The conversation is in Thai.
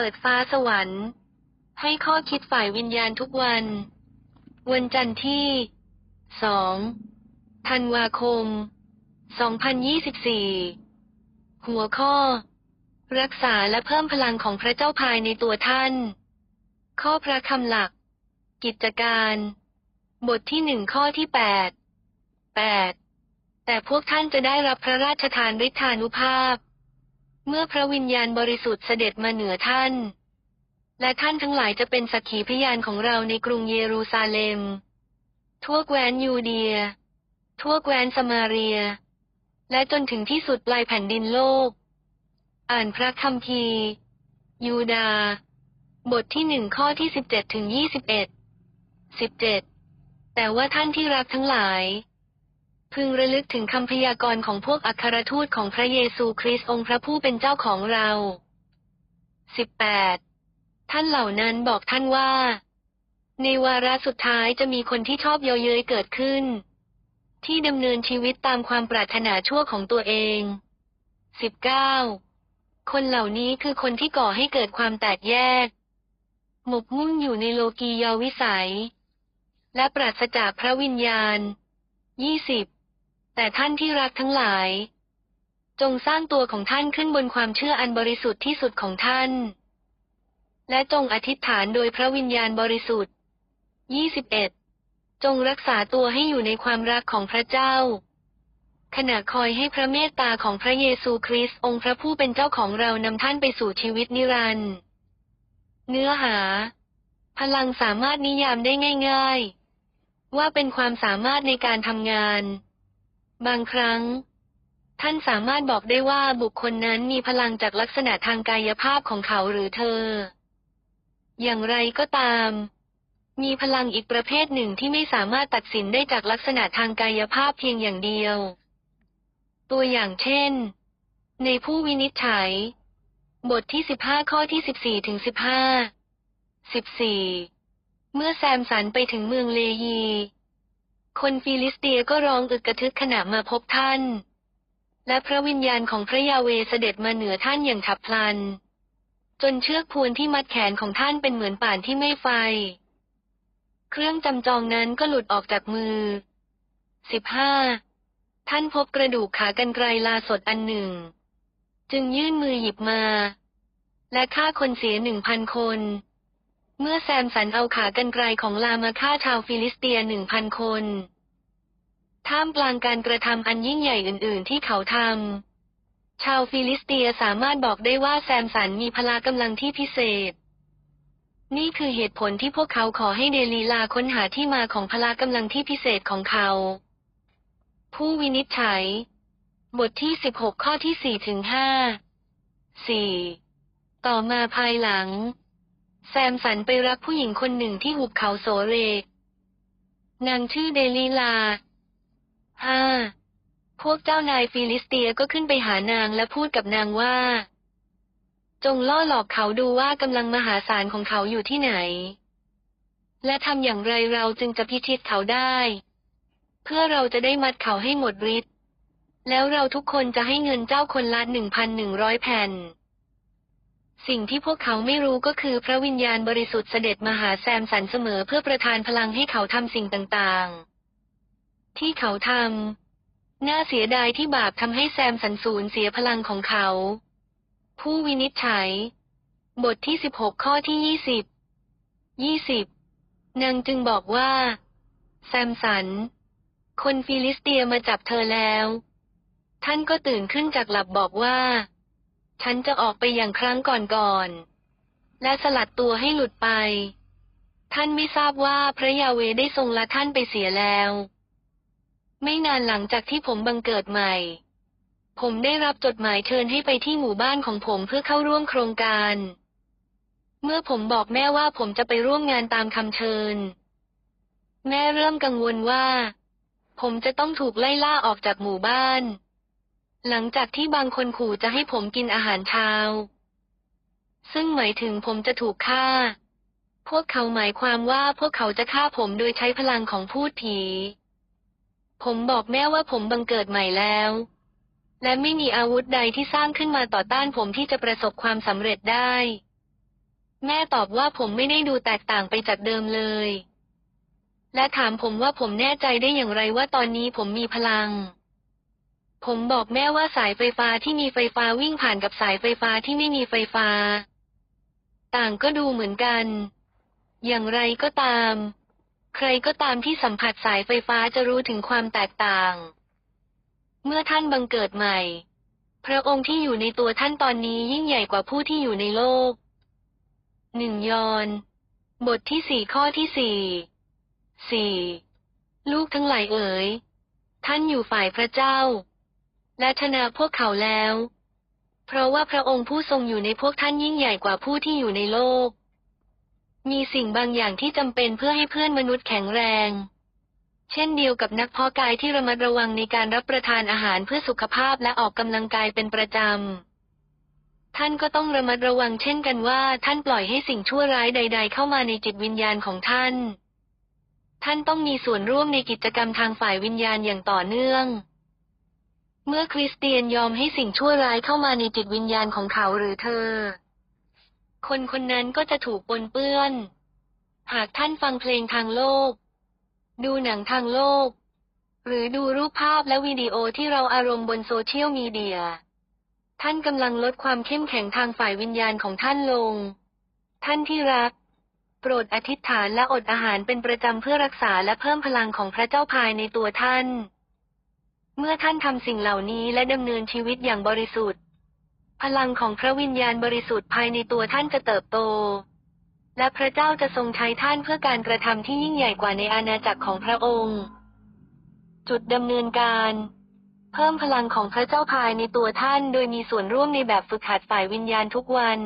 เปิดฟ้าสวรรค์ ให้ข้อคิดฝ่ายวิญญาณทุกวัน วันจันทร์ที่สองธันวาคม 2024 หัวข้อ รักษาและเพิ่มพลังของพระเจ้าภายในตัวท่าน ข้อพระคำหลัก กิจการ บทที่หนึ่งข้อที่แปดแปดแต่พวกท่านจะได้รับพระราชทานฤทธานุภาพ เมื่อพระวิญญาณบริสุทธิ์เสด็จมาเหนือท่าน และท่านทั้งหลายจะเป็นสักขีพยานของเราในกรุงเยรูซาเล็ม ทั่วแคว้นยูเดีย ทั่วแคว้นสมาเรีย และจนถึงที่สุดปลายแผ่นดินโลก อ่านพระคัมภีร์ ยูดา บทที่หนึ่งข้อที่สิบเจ็ดถึงยี่สิบเอ็ดสิบเจ็ดแต่ว่าท่านที่รักทั้งหลาย พึงระลึกถึงคำพยากรณ์ของพวกอัครทูตของพระเยซูคริสต์องค์พระผู้เป็นเจ้าของเราสิบแปดท่านเหล่านั้นบอกท่านว่า ในวาระสุดท้ายจะมีคนที่ชอบเยาเย้ยเกิดขึ้น ที่ดำเนินชีวิตตามความปรารถนาชั่วของตัวเองสิบเก้าคนเหล่านี้คือคนที่ก่อให้เกิดความแตกแยก หมกมุ่นอยู่ในโลกียวิสัย และปราศจากพระวิญญาณยี่สิบ แต่ท่านที่รักทั้งหลาย จงสร้างตัวของท่านขึ้นบนความเชื่ออันบริสุทธิ์ที่สุดของท่าน และจงอธิษฐานโดยพระวิญญาณบริสุทธิ์ยี่สิบเอ็ดจงรักษาตัวให้อยู่ในความรักของพระเจ้า ขณะคอยให้พระเมตตาของพระเยซูคริสต์องค์พระผู้เป็นเจ้าของเรานำท่านไปสู่ชีวิตนิรันดร์เนื้อหา พลังสามารถนิยามได้ง่าย ๆ ว่าเป็นความสามารถในการทำงาน บางครั้ง ท่านสามารถบอกได้ว่าบุคคลนั้นมีพลังจากลักษณะทางกายภาพของเขาหรือเธอ อย่างไรก็ตาม มีพลังอีกประเภทหนึ่งที่ไม่สามารถตัดสินได้จากลักษณะทางกายภาพเพียงอย่างเดียว ตัวอย่างเช่น ในผู้วินิจฉัย บทที่สิบห้าข้อที่สิบสี่ถึงสิบห้าสิบสี่เมื่อแซมสันไปถึงเมืองเลฮี คนฟิลิสเตียก็ร้องอึกกระทึกขณะมาพบท่าน และพระวิญญาณของพระยาเวเสด็จมาเหนือท่านอย่างฉับพลัน จนเชือกพวนที่มัดแขนของท่านเป็นเหมือนป่านที่ไม่ไฟ เครื่องจำจองนั้นก็หลุดออกจากมือ สิบห้า ท่านพบกระดูกขากรรไกรลาสดอันหนึ่ง จึงยื่นมือหยิบมา และฆ่าคนเสียหนึ่งพันคน เมื่อแซมสันเอาขากรรไกรของลามาฆ่าชาวฟิลิสเตียหนึ่งพันคน ท่ามกลางการกระทำอันยิ่งใหญ่อื่น ๆ ที่เขาทำ ชาวฟิลิสเตียสามารถบอกได้ว่าแซมสันมีพละกำลังที่พิเศษ นี่คือเหตุผลที่พวกเขาขอให้เดลีลาค้นหาที่มาของพละกำลังที่พิเศษของเขา ผู้วินิจฉัย บทที่สิบหกข้อที่สี่ถึงห้าสี่ต่อมาภายหลัง แซมสันไปรักผู้หญิงคนหนึ่งที่หุบเขาโสเร นางชื่อเดลีลาห้าพวกเจ้านายฟิลิสเตียก็ขึ้นไปหานางและพูดกับนางว่า จงล่อหลอกเขาดูว่ากำลังมหาศาลของเขาอยู่ที่ไหน และทำอย่างไรเราจึงจะพิชิตเขาได้ เพื่อเราจะได้มัดเขาให้หมดฤทธิ์แล้วเราทุกคนจะให้เงินเจ้าคนละหนึ่งพันหนึ่งร้อยแผ่น สิ่งที่พวกเขาไม่รู้ก็คือพระวิญญาณบริสุทธิ์เสด็จมาหาแซมสันเสมอเพื่อประทานพลังให้เขาทำสิ่งต่างๆ ที่เขาทำน่าเสียดายที่บาปทำให้แซมสันสูญเสียพลังของเขา ผู้วินิจฉัย บทที่สิบหกข้อที่ยี่สิบยี่สิบนางจึงบอกว่า แซมสัน คนฟิลิสเตียมาจับเธอแล้ว ท่านก็ตื่นขึ้นจากหลับบอกว่า ฉันจะออกไปอย่างครั้งก่อนๆ และสลัดตัวให้หลุดไป ท่านไม่ทราบว่าพระยาเวได้ทรงละท่านไปเสียแล้ว ไม่นานหลังจากที่ผมบังเกิดใหม่ ผมได้รับจดหมายเชิญให้ไปที่หมู่บ้านของผมเพื่อเข้าร่วมโครงการ เมื่อผมบอกแม่ว่าผมจะไปร่วมงานตามคำเชิญ แม่เริ่มกังวลว่า ผมจะต้องถูกไล่ล่าออกจากหมู่บ้าน หลังจากที่บางคนขู่จะให้ผมกินอาหารเช้า ซึ่งหมายถึงผมจะถูกฆ่า พวกเขาหมายความว่าพวกเขาจะฆ่าผมโดยใช้พลังของพูดผี ผมบอกแม่ว่าผมบังเกิดใหม่แล้ว และไม่มีอาวุธใดที่สร้างขึ้นมาต่อต้านผมที่จะประสบความสำเร็จได้ แม่ตอบว่าผมไม่ได้ดูแตกต่างไปจากเดิมเลย และถามผมว่าผมแน่ใจได้อย่างไรว่าตอนนี้ผมมีพลัง ผมบอกแม่ว่าสายไฟฟ้าที่มีไฟฟ้าวิ่งผ่านกับสายไฟฟ้าที่ไม่มีไฟฟ้า ต่างก็ดูเหมือนกัน อย่างไรก็ตาม ใครก็ตามที่สัมผัสสายไฟฟ้าจะรู้ถึงความแตกต่าง เมื่อท่านบังเกิดใหม่ พระองค์ที่อยู่ในตัวท่านตอนนี้ยิ่งใหญ่กว่าผู้ที่อยู่ในโลกหนึ่งยอน บทที่สี่ข้อที่สี่สี่ลูกทั้งหลายเอ๋ย ท่านอยู่ฝ่ายพระเจ้า และชนะพวกเขาแล้ว เพราะว่าพระองค์ผู้ทรงอยู่ในพวกท่านยิ่งใหญ่กว่าผู้ที่อยู่ในโลก มีสิ่งบางอย่างที่จำเป็นเพื่อให้เพื่อนมนุษย์แข็งแรง เช่นเดียวกับนักเพาะกายที่ระมัดระวังในการรับประทานอาหารเพื่อสุขภาพและออกกำลังกายเป็นประจำ ท่านก็ต้องระมัดระวังเช่นกันว่าท่านปล่อยให้สิ่งชั่วร้ายใด ๆ เข้ามาในจิตวิญญาณของท่าน ท่านต้องมีส่วนร่วมในกิจกรรมทางฝ่ายวิญญาณอย่างต่อเนื่อง เมื่อคริสเตียนยอมให้สิ่งชั่วร้ายเข้ามาในจิตวิญญาณของเขาหรือเธอ คนคนนั้นก็จะถูกปนเปื้อน หากท่านฟังเพลงทางโลก ดูหนังทางโลก หรือดูรูปภาพและวิดีโอที่เราอารมณ์บนโซเชียลมีเดีย ท่านกำลังลดความเข้มแข็งทางฝ่ายวิญญาณของท่านลง ท่านที่รัก โปรดอธิษฐานและอดอาหารเป็นประจำเพื่อรักษาและเพิ่มพลังของพระเจ้าภายในตัวท่าน เมื่อท่านทำสิ่งเหล่านี้และดำเนินชีวิตอย่างบริสุทธิ์ พลังของพระวิญญาณบริสุทธิ์ภายในตัวท่านจะเติบโต และพระเจ้าจะทรงใช้ท่านเพื่อการกระทำที่ยิ่งใหญ่กว่าในอาณาจักรของพระองค์ จุดดำเนินการ เพิ่มพลังของพระเจ้าภายในตัวท่าน โดยมีส่วนร่วมในแบบฝึกหัดฝ่ายวิญญาณทุกวัน